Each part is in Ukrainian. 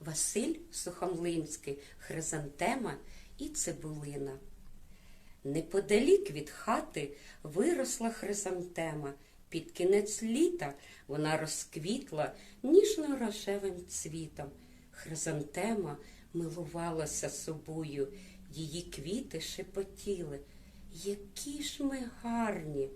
Василь Сухомлинський, Хризантема і Цибулина. Неподалік від хати виросла хризантема. Під кінець літа вона розквітла ніжно-рожевим цвітом. Хризантема милувалася собою, її квіти шепотіли. Які ж ми гарні!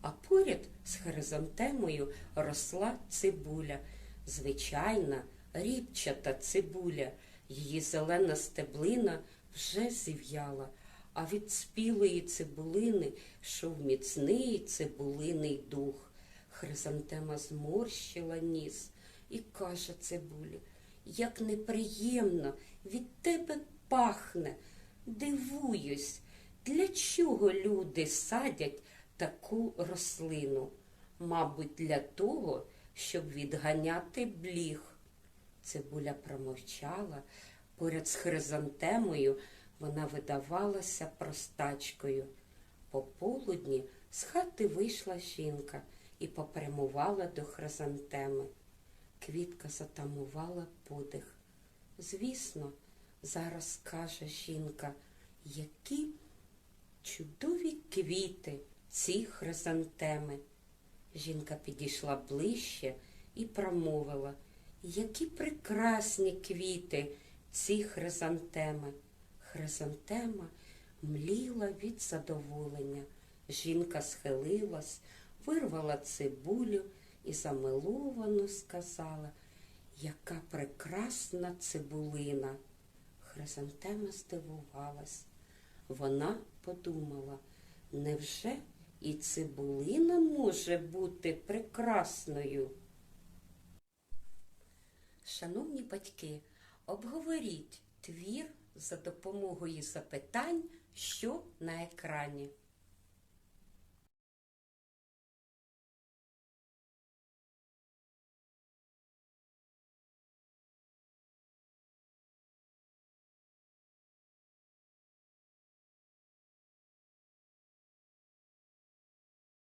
А поряд з хризантемою росла цибуля, звичайна рібчата цибуля. Її зелена стеблина вже зів'яла, а від спілої цибулини йшов міцний цибулиний дух. Хризантема зморщила ніс і каже цибулі, як неприємно від тебе пахне. Дивуюсь, для чого люди садять таку рослину? Мабуть, для того, щоб відганяти бліг. Цибуля промовчала, поряд з хризантемою вона видавалася простачкою. Пополудні з хати вийшла жінка і попрямувала до хризантеми. Квітка затамувала подих. Звісно, зараз каже жінка, які чудові квіти ці хризантеми. Жінка підійшла ближче і промовила, які прекрасні квіти ці хризантеми. Хризантема мліла від задоволення. Жінка схилилась, вирвала цибулю і замиловано сказала, яка прекрасна цибулина. Хризантема здивувалась. Вона подумала, невже і цибулина може бути прекрасною? Шановні батьки, обговоріть твір за допомогою запитань, що на екрані.